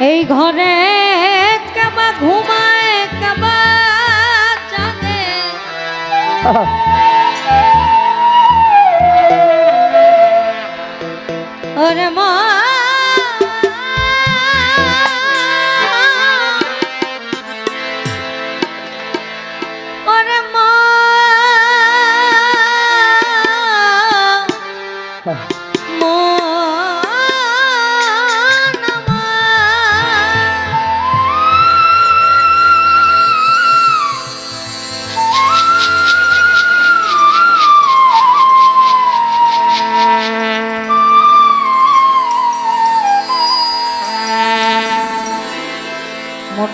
এই ঘরে কেবা ঘুমায় কাবা জাগে।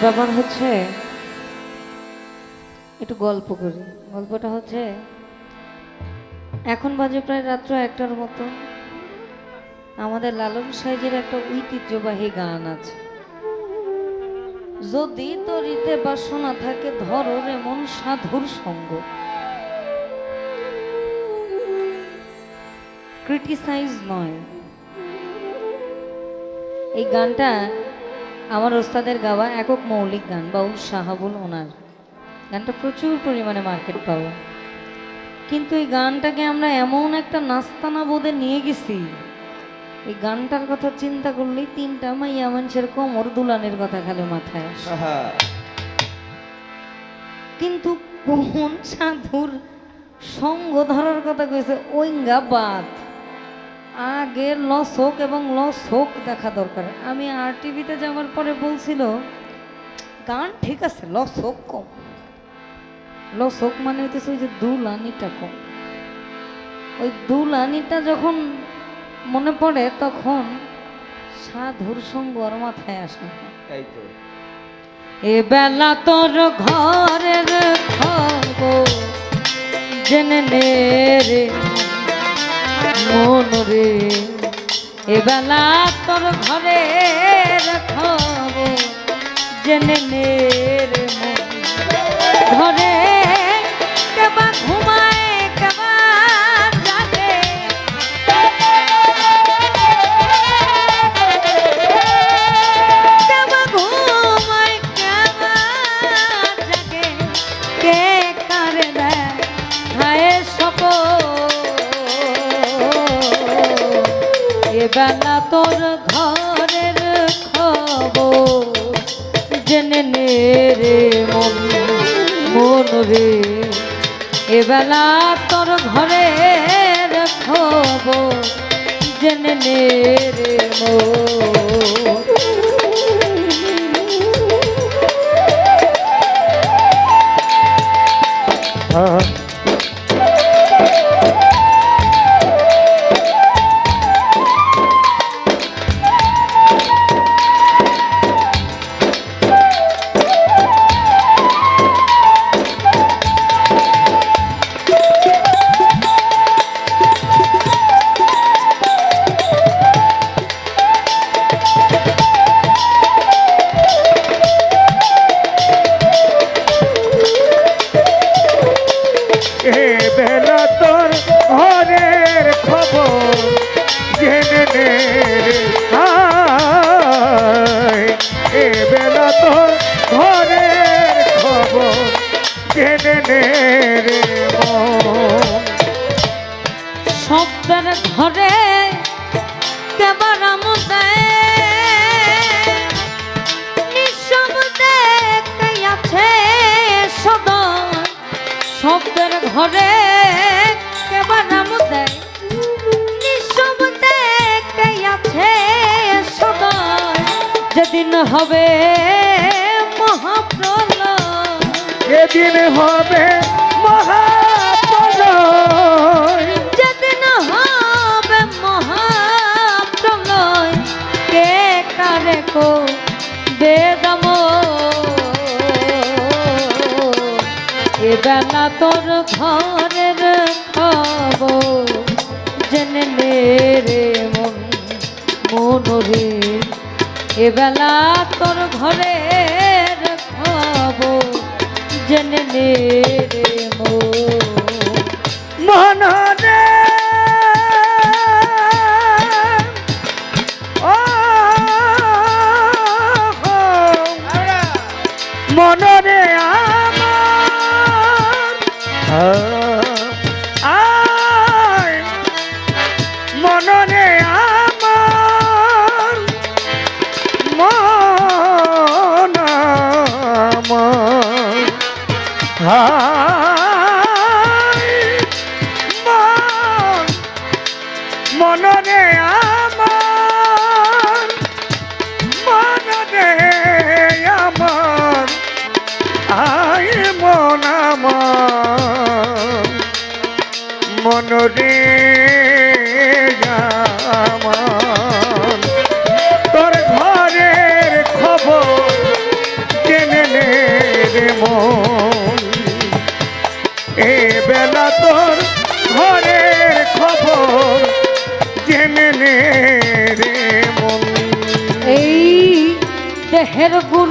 ব্যাপার হচ্ছে, একটু গল্প করি। গল্পটা হচ্ছে, এখন বাজে প্রায় রাত্র একটার মতো। আমাদের লালন সাইজের একটা ঐতিহ্যবাহী গান আছে। যদি তরিতে বাসনা থাকে, ধরো রে মন সাধুর সঙ্গ। ক্রিটিসাইজ নয়। এই গানটা আমার ওস্তাদের গাওয়া একক মৌলিক গান বাউল সাহাবুল ওনার। গানটা প্রচুর পরিমাণে মার্কেট পাওয়া কিন্তু এই গানটাকে আমরা এমন একটা নাস্তানা বোধে নিয়ে গেছি। এই গানটার কথা চিন্তা করলেই তিনটা মাইয়া মানুষের কোমর দুলানের কথা খালি মাথায় আসে। কিন্তু কোন সাধুর সঙ্গ ধরার কথা কইছে ওইঙ্গা বাদ আগে লসক এবং লসক দেখা দরকার। আমি আর টিভিতে যাওয়ার পরে বলছিল গান ঠিক আছে লসক কম। লসক মানে হইতেছে ওই যে দুলানিটা কম। ওই দুলানিটা যখন মনে পড়ে তখন সাধুর সঙ্গ আর মাথায় আসে এ বেলা তোর ঘরের খবর জেনে নে রে। মন রে। এবেলা বেলা তোর ঘরে খবর জেনে নে ঘরে ঘুমায় মন রে। এবেলা তোর ঘরের খবর জেনে নে রে মন। এ কেবার নিঃশব্দে কে আছে সদয় শব্দের ঘরে কেবার নিঃশব্দে কে আছে সদয় যেদিন হবে মহাপ্রলয়। এদিন হবে মহাপ্রলয়। কারে কো বেদম। এ বেলা তোর ঘরের খবর জেনে রে মন মন রে। এ বেলা তোর ঘরের খবর জেনে রে মন। মনরে মনরে আমার মনরে মন হা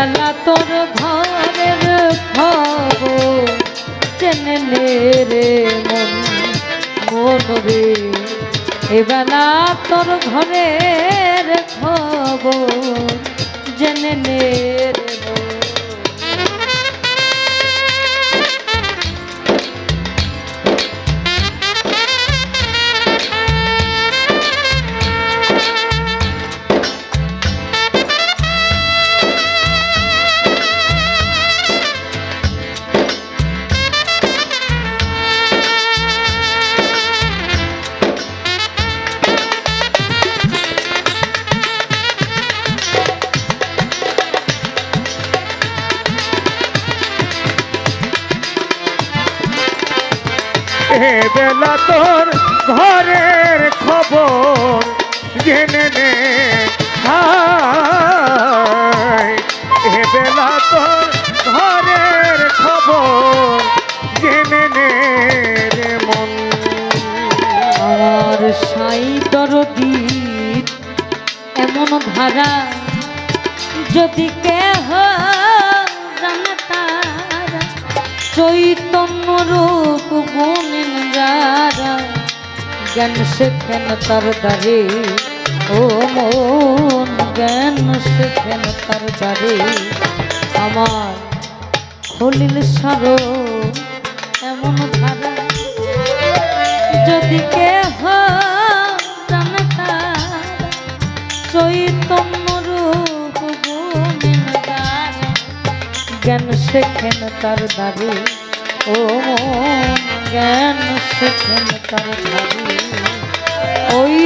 বেলা তোর ঘরের খবর চেনে রে মন মন রে। এবেলা তোর ঘরের খবর জেনে রে মন। বেলা তোর ঘরের খবর জেনে নে। হা জ্ঞান শেখেন তার দারি ও মন জ্ঞান শেখেন তার দ্বারে। আমার খলিল সর এমন ধারা, যদি কে জানতা চৈতন্য জ্ঞান শেখেন তার দ্বারে। ও মন কেন সেখান তার ভাবি। ওই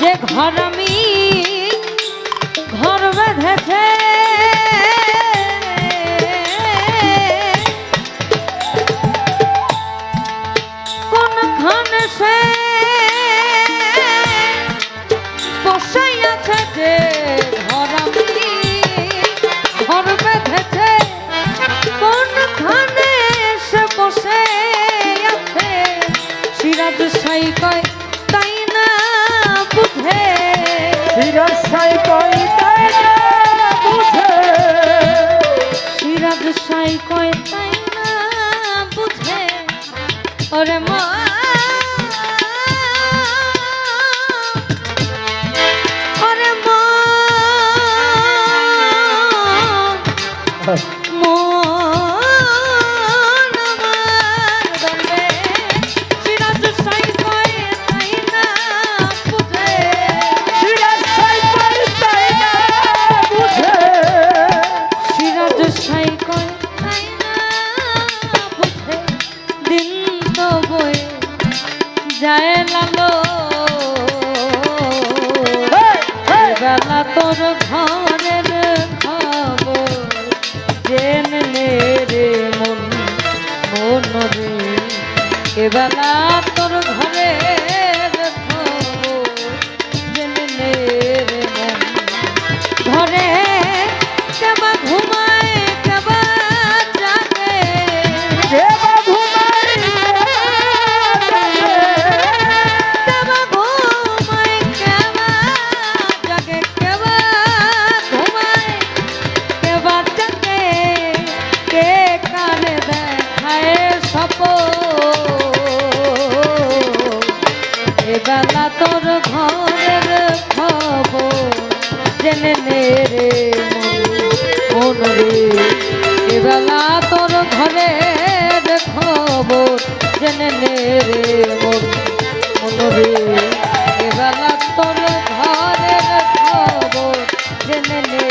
যে ঘর আমি ঘর বেঁধেছে তোর ঘরের খবর জেনলে রে জেনে নে রে মন রে। এবেলা তোর ঘরে খবর জেনে নে রে মন মন রে। এবেলা তোর ঘরের খবর জেনে নে